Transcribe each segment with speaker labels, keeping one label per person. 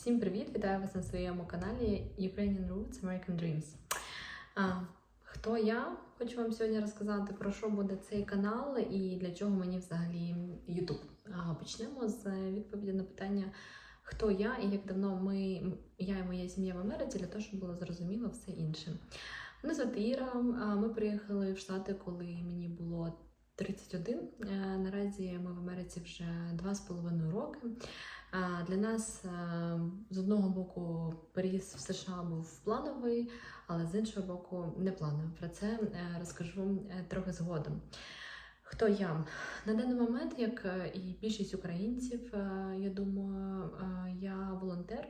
Speaker 1: Всім привіт! Вітаю вас на своєму каналі Ukrainian Roots American Dreams. А, хто я? Хочу вам сьогодні розказати про що буде цей канал і для чого мені взагалі YouTube. А, почнемо з відповіді на питання, хто я і як давно ми, я і моя сім'я в Америці, для того, щоб було зрозуміло все інше. Мене звати Іра. Ми приїхали в Штати, коли мені було 31. Е, Наразі ми в Америці вже 2,5 роки. Для нас е, з одного боку переїзд в США був плановий, але з іншого боку не плановий. Про це е, розкажу е, трохи згодом. Хто я? На даний момент, як і більшість українців, я думаю, я волонтер.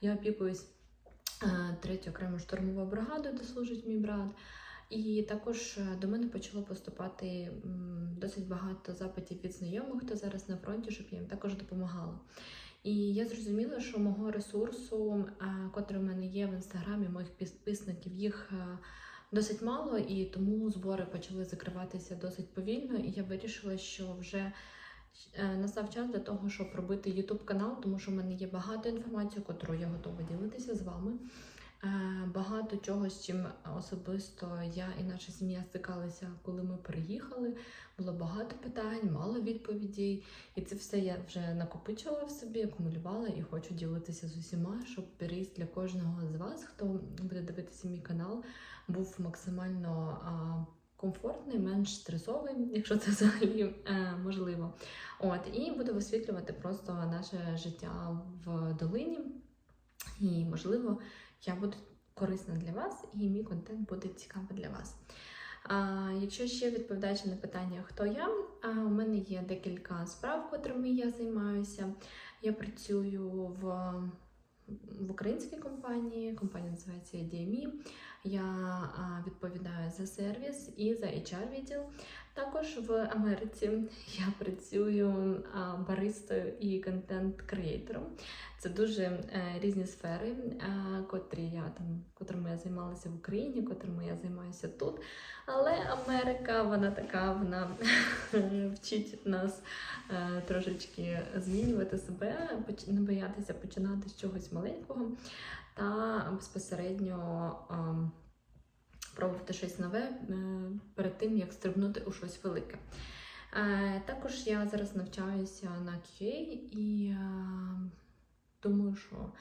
Speaker 1: Я опікуюсь третьою окремою штурмовою бригадою, де служить мій брат. І також е, до мене почало поступати досить багато запитів від знайомих, хто зараз на фронті, щоб я їм також допомагала. І я зрозуміла, що мого ресурсу, е, котрий в мене є в інстаграмі, моїх підписників, їх е, досить мало, і тому збори почали закриватися досить повільно. І я вирішила, що вже настав час для того, щоб робити YouTube канал, тому що в мене є багато інформації, котру я готова ділитися з вами. Е, Багато чого, з чим особисто я і наша сім'я стикалися, коли ми приїхали. Було багато питань, мало відповідей. І це все я вже накопичувала в собі, акумулювала і хочу ділитися з усіма, щоб переїзд для кожного з вас, хто буде дивитися мій канал, був максимально комфортний, менш стресовий, якщо це взагалі е, можливо. От і буду висвітлювати просто наше життя в долині. І можливо, я буду корисна для вас, і мій контент буде цікавий для вас. А, якщо ще відповідаючи на питання, хто я, а, у мене є декілька справ, котрими я займаюся. Я працюю в, в українській компанії, компанія називається DME. Я відповідаю за сервіс і за HR відділ. Також в Америці я працюю баристою і контент-креатором. Це дуже е, різні сфери, котрі я там, котрими я займалася в Україні, котрими я займаюся тут. Але Америка, вона така, вона вчить нас е, трошечки змінювати себе, не боятися починати з чогось маленького та безпосередньо. ем, Пробувати щось нове е, перед тим, як стрибнути у щось велике. Е, Також я зараз навчаюся на QA і е, думаю, що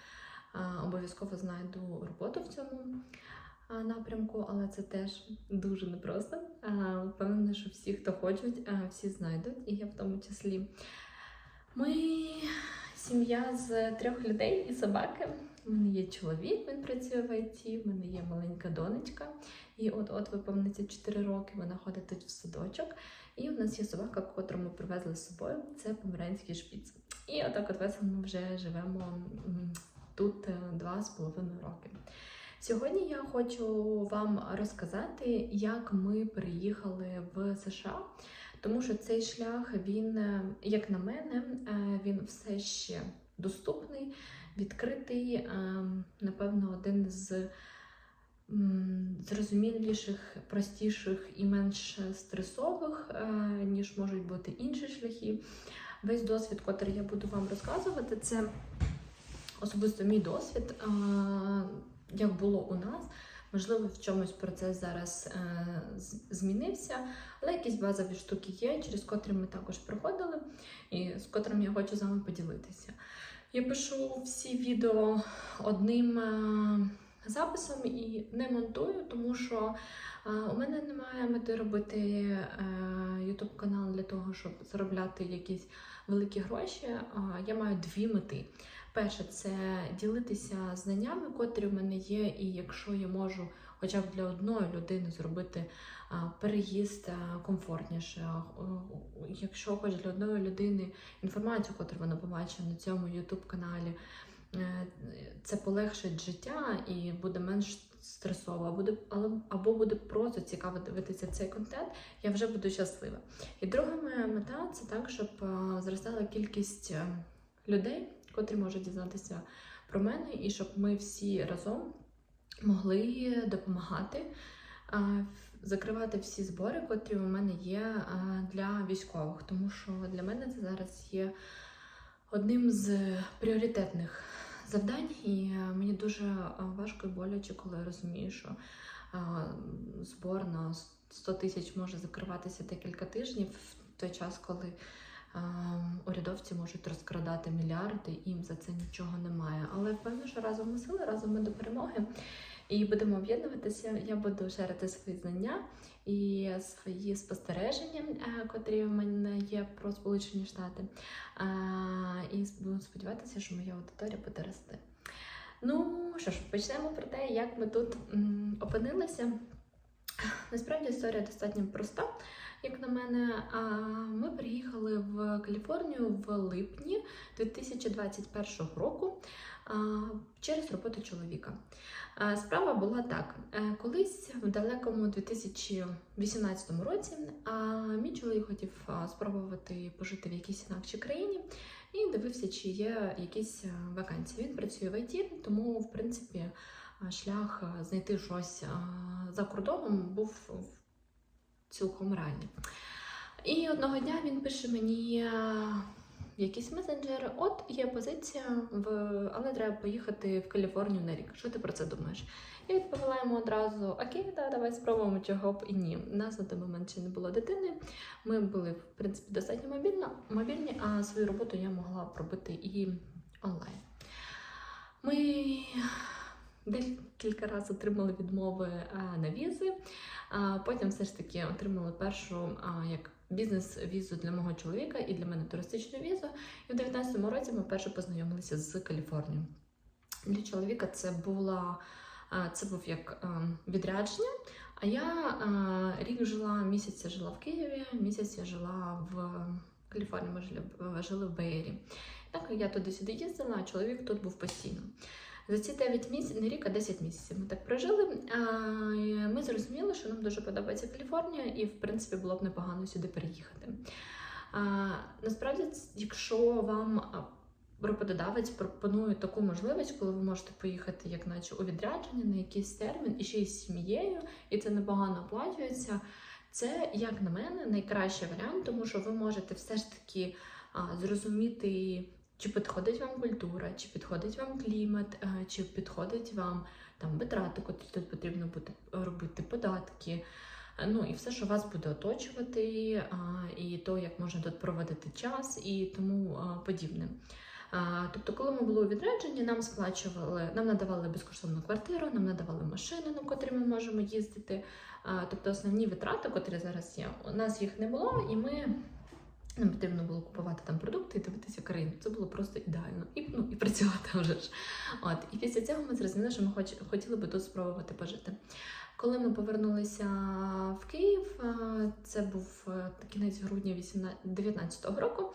Speaker 1: обов'язково знайду роботу в цьому напрямку, але це теж дуже непросто. Впевнена, що всі, хто хочуть, всі знайдуть, і я в тому числі. Ми сім'я з трьох людей і собаки. У мене є чоловік, він працює в ІТ, в мене є маленька донечка. І от от виповниться 4 роки, вона ходить тут в садочок. І у нас є собака, котру ми привезли з собою. Це померанський шпіц. І отак от весело ми вже живемо тут е, два з половиною роки. Сьогодні я хочу вам розказати, як ми переїхали в США, тому що цей шлях, він, е, як на мене, е, він все ще доступний, відкритий. Напевно, один з зрозуміліших, простіших і менш стресових, е, ніж можуть бути інші шляхи. Весь досвід, який я буду вам розказувати, це особисто мій досвід, як було у нас. Можливо, в чомусь процес зараз е, змінився, але якісь базові штуки є, через котрі ми також проходили, і з котрим я хочу з вами поділитися. Я пишу всі відео одним е, записом і не монтую, тому що е, у мене немає мети робити е, YouTube канал для того, щоб заробляти якісь великі гроші. Я маю дві мети. Перше, це ділитися знаннями, котрі в мене є, і якщо я можу хоча б для одної людини зробити переїзд комфортніше, якщо хоч для одної людини інформацію, яку вона побачить на цьому YouTube каналі, е, це полегшить життя і буде менш стресово, буде, але- або буде просто цікаво дивитися цей контент, я вже буду щаслива. І друга моя мета це так, щоб зростала кількість е, людей, котрі можуть дізнатися про мене, і щоб ми всі разом могли допомагати закривати всі збори, котрі у мене є для військових, тому що для мене це зараз є одним з пріоритетних завдань, і е, мені дуже е, важко і боляче, коли я розумію, що е, збор на 100 тисяч може закриватися декілька тижнів в той час, коли урядовці можуть розкрадати мільярди, їм за це нічого немає. Але впевнено, що разом ми сили, разом ми до перемоги. І будемо об'єднуватися. Я буду шерити свої знання і свої спостереження, е, котрі в мене є про Сполучені Штати. І буду сподіватися, що моя аудиторія буде рости. Ну що ж, почнемо про те, як ми тут опинилися. Насправді історія достатньо проста, як на мене. Ми приїхали в Каліфорнію в липні 2021 року через роботу чоловіка. Справа була так: Е, колись в далекому 2018 році мій чоловік хотів спробувати пожити в якійсь інакшій країні і дивився, чи є якісь вакансії. Він працює в ІТ, тому в принципі шлях знайти щось за кордоном був цілком реальний. І одного дня він пише мені а, в якийсь месенджер: от є позиція, в... але треба поїхати в Каліфорнію на рік. Що ти про це думаєш? Я відповіла йому одразу: Окей, да, давай спробуємо, чого б і ні. У нас на той момент ще не було дитини. Ми були, в принципі, достатньо мобільно, мобільні, а свою роботу я могла б робити і онлайн. Ми декілька разів отримали відмови на візи. Потім все ж таки отримали першу як бізнес-візу для мого чоловіка і для мене туристичну візу. І в 19-му році ми вперше познайомилися з Каліфорнією. Для чоловіка це була це був як відрядження. А я рік жила, місяць я жила в Києві, місяць я жила в Каліфорнії, ми жили, жили в Бейрі. Так я туди-сюди їздила, а чоловік тут був постійно. За ці 9 місяців, не рік, а 10 місяців ми так прожили. Ми зрозуміли, що нам дуже подобається Каліфорнія, і в принципі було б непогано сюди переїхати. Насправді, якщо вам роботодавець пропонує таку можливість, коли ви можете поїхати, як наче у відрядження на якийсь термін і ще й з сім'єю, і це непогано оплачується. Це, як на мене, найкращий варіант, тому що ви можете все ж таки зрозуміти, чи підходить вам культура, чи підходить вам клімат, е, чи підходить вам там витрати, котрі тут потрібно буде робити, податки. е, Ну і все, що вас буде оточувати, і то, як можна тут проводити час, і тому подібне. Тобто, коли ми були у відрядженні, нам сплачували, нам надавали безкоштовну квартиру, нам надавали машину, на котрій ми можемо їздити. Тобто основні витрати, котрі зараз є, у нас їх не було, і ми нам потрібно було купувати там продукти і дивитися країну. Це було просто ідеально. І, ну, і працювати вже ж. От. І після цього ми зрозуміли, що ми хоч, хотіли би тут спробувати пожити. Коли ми повернулися в Київ, е, це був е, кінець грудня 2019 року.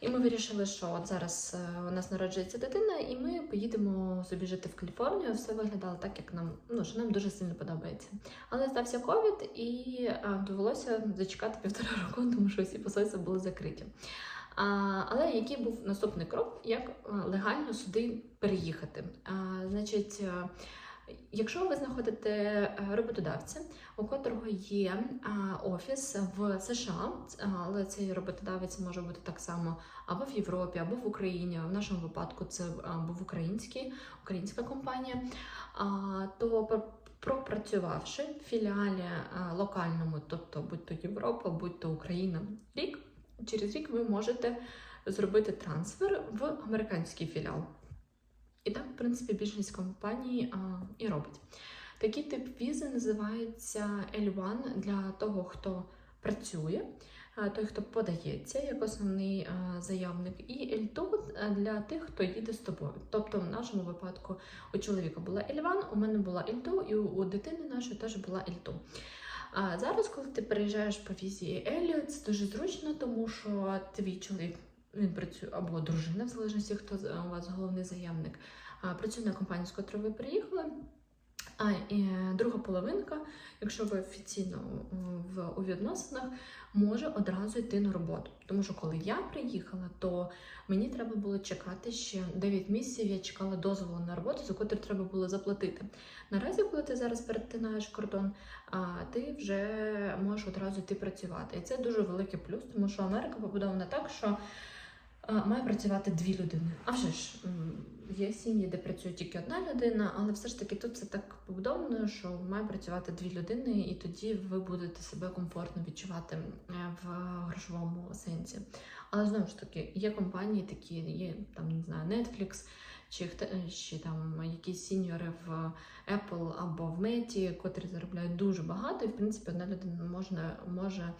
Speaker 1: І ми вирішили, що от зараз е, у нас народжується дитина, і ми поїдемо собі жити в Каліфорнію. Все виглядало так, як нам ну що нам дуже сильно подобається. Але стався ковід, і довелося зачекати півтора року, тому що всі посольства були закриті. А, але який був наступний крок, як е, легально сюди переїхати? А, значить, е, якщо ви знаходите е, роботодавця, у котрого є офіс в США, але цей роботодавець може бути так само або в Європі, або в Україні. В нашому випадку це був український, українська компанія. То пропрацювавши в філіалі локальному, тобто будь то Європа, будь то Україна, рік, через рік ви можете зробити трансфер в американський філіал. І так, в принципі, більшість компаній а, і робить. Такий тип візи називається L1 для того, хто працює, той, хто подається як основний заявник, і L2 для тих, хто їде з тобою. Тобто, в нашому випадку у чоловіка була L1, у мене була L2, і у, у дитини нашої теж була L2. А зараз, коли ти переїжджаєш по візі L, це дуже зручно, тому що твій чоловік він працює або дружина, в залежності, хто з- у вас головний заявник, працює на компанію, з котрою ви приїхали. А і е, друга половинка, якщо ви офіційно в у відносинах, може одразу йти на роботу. Тому що коли я приїхала, то мені треба було чекати ще 9 місяців. Я чекала дозволу на роботу, за котрий треба було заплатити. Наразі, коли ти зараз перетинаєш кордон, ти вже можеш одразу йти працювати. І це дуже великий плюс, тому що Америка побудована так, що має працювати дві людини. А вже ж є сім'ї, де працює тільки одна людина, але все ж таки тут це так побудовано, що має працювати дві людини, і тоді ви будете себе комфортно відчувати в грошовому сенсі. Але знову ж таки, є компанії такі, є там не знаю, Netflix, чи, чи там якісь сіньори в Apple або в Меті, котрі заробляють дуже багато, і в принципі одна людина можна, може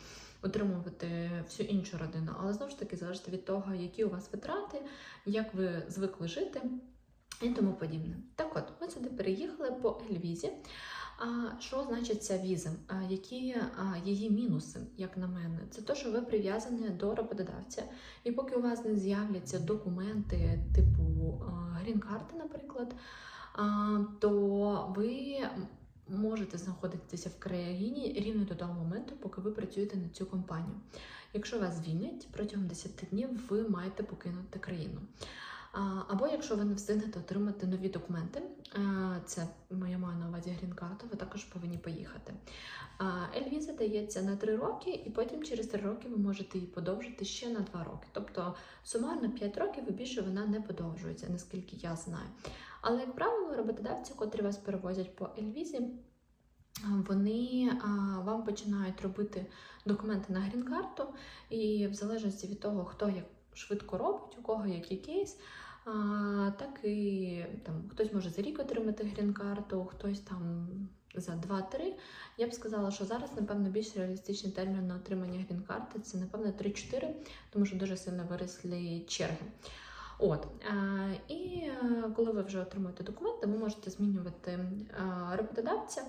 Speaker 1: утримувати всю іншу родину. Але знову ж таки залежить від того, які у вас витрати, як ви звикли жити і тому подібне. Так от, ми сюди переїхали по Ельвізі. А що значить ця віза? Які її мінуси, як на мене? Це те, що ви прив'язані до роботодавця, і поки у вас не з'являться документи типу грін-карти, наприклад, то ви можете знаходитися в країні рівно до того моменту, поки ви працюєте на цю компанію. Якщо вас звільнять протягом 10 днів, ви маєте покинути країну. Або якщо ви не встигнете отримати нові документи, це я маю на увазі грін-карту, ви також повинні поїхати. Ельвіза дається на 3 роки, і потім через 3 роки ви можете її подовжити ще на 2 роки. Тобто сумарно 5 років і більше вона не подовжується, наскільки я знаю. Але, як правило, роботодавці, котрі вас перевозять по Ельвізі, вони а, вам починають робити документи на грін-карту, і в залежності від того, хто як швидко робить, у кого який кейс, так і там хтось може за рік отримати грін-карту, хтось там за 2-3. Я б сказала, що зараз, напевно, більш реалістичний термін на отримання грін-карти це, напевно, 3-4, тому що дуже сильно виросли черги. От і коли ви вже отримуєте документи, ви можете змінювати роботодавця.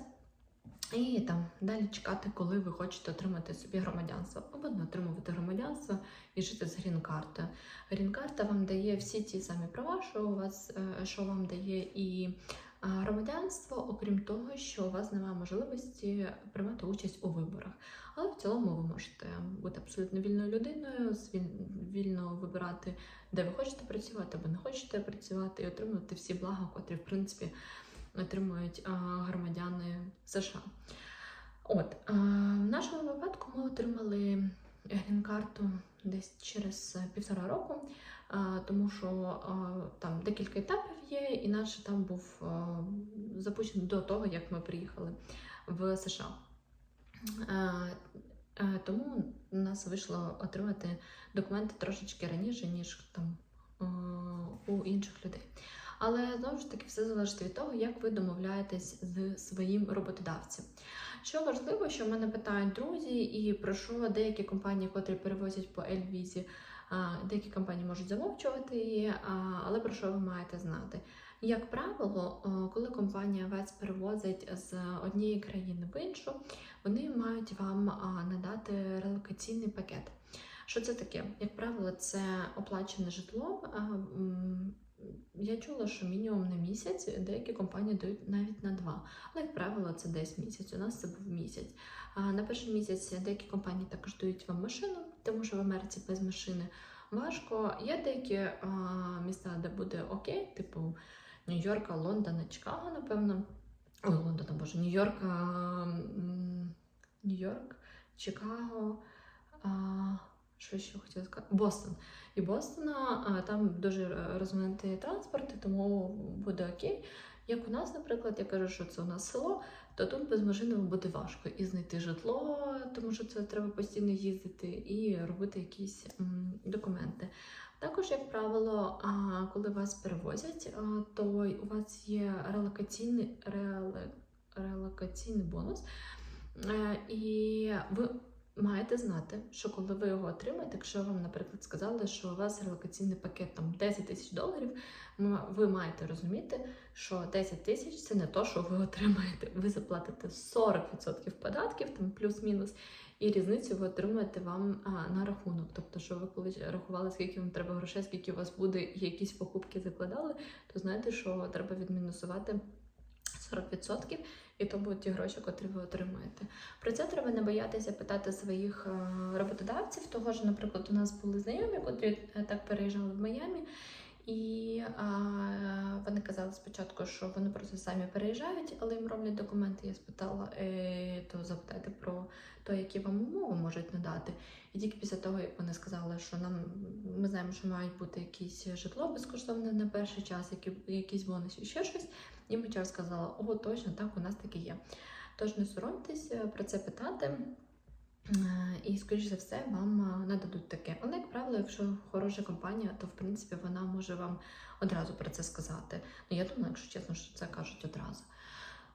Speaker 1: І там далі чекати, коли ви хочете отримати собі громадянство, не отримувати громадянство і жити з грін-картою. Грін-карта вам дає всі ті самі права, що у вас е, що вам дає і громадянство, окрім того, що у вас немає можливості приймати участь у виборах. Але в цілому ви можете бути абсолютно вільною людиною, вільно вибирати, де ви хочете працювати або не хочете працювати, і отримувати всі блага, котрі, в принципі, отримують громадяни США. От, в нашому випадку ми отримали грін-карту десь через півтора року, тому що там декілька етапів є, і наш там був запущений до того, як ми приїхали в США. Тому у нас вийшло отримати документи трошечки раніше, ніж там у інших людей. Але знову ж таки все залежить від того, як ви домовляєтесь з своїм роботодавцем. Що важливо, що в мене питають друзі, і про що деякі компанії, котрі перевозять по Ельвізі, деякі компанії можуть замовчувати її, але про що ви маєте знати? Як правило, коли компанія вас перевозить з однієї країни в іншу, вони мають вам надати релокаційний пакет. Що це таке? Як правило, це оплачене житло. Я чула, що мінімум на місяць деякі компанії дають навіть на два. Але, як правило, це десь місяць. У нас це був місяць. А на перший місяць деякі компанії також дають вам машину, тому що в Америці без машини важко. Є деякі а, міста, де буде окей, типу Нью-Йорка, Лондона, Чикаго, напевно. Ой, Лондона, боже, Нью-Йорк, Нью-Йорк, Чикаго. А, що ще хотіла сказати? Бостон. І Бостона там дуже розвинутий транспорт, тому буде окей. Як у нас, наприклад, я кажу, що це у нас село, то тут без машини буде важко і знайти житло, тому що це треба постійно їздити, і робити якісь документи. Також, як правило, коли вас перевозять, то у вас є релокаційний, релокаційний бонус. Е, І ви маєте знати, що коли ви його отримаєте, якщо вам, наприклад, сказали, що у вас релокаційний пакет там 10 тисяч доларів, ви маєте розуміти, що 10 тисяч це не то, що ви отримаєте. Ви заплатите 40% податків, там плюс-мінус, і різницю ви отримаєте вам а, на рахунок. Тобто, що ви коли рахували, скільки вам треба грошей, скільки у вас буде, і якісь покупки закладали, то знаєте, що треба відмінусувати 40%, і то будуть ті гроші, котрі ви отримаєте. Про це треба не боятися питати своїх е, роботодавців. Того ж, наприклад, у нас були знайомі, котрі е, так переїжджали в Майамі. І а, вони казали спочатку, що вони просто самі переїжджають, але їм роблять документи. Я спитала, е, то запитайте про те, які вам умови можуть надати. І тільки після того, як вони сказали, що нам ми знаємо, що мають бути якісь житло безкоштовне на перший час, які, якісь бонуси, ще щось. І ми сказала, о, точно так, у нас таке є. Тож не соромтесь е, про це питати. Е, І, скоріш за все, вам е, нададуть таке. Але, як правило, якщо хороша компанія, то в принципі вона може вам одразу про це сказати. Ну, я думаю, якщо чесно, що це кажуть одразу.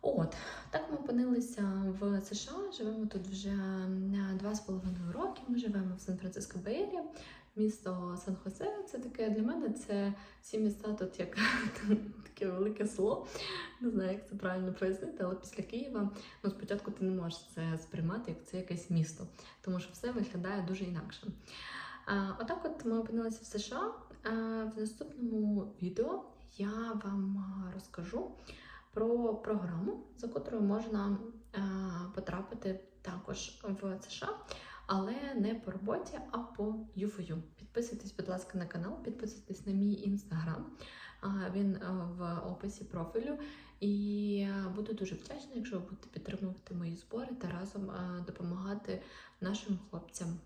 Speaker 1: От, так ми опинилися в США. Живемо тут вже е, два з половиною роки. Ми живемо в Сан-Франциско Беєрі, місто Сан-Хосе. Це таке для мене це всі міста тут як таке велике село. Не знаю, як це правильно пояснити, але після Києва ну, спочатку ти не можеш це сприймати, як це якесь місто, тому що все виглядає дуже інакше. А, отак, от ми опинилися в США. А, в наступному відео я вам розкажу про програму, за котрою можна а, потрапити також в США, але не по роботі, а по юфою. Підписуйтесь, будь ласка, на канал, підписуйтесь на мій інстаграм. Він в описі профілю. І буду дуже вдячна, якщо ви будете підтримувати мої збори та разом допомагати нашим хлопцям.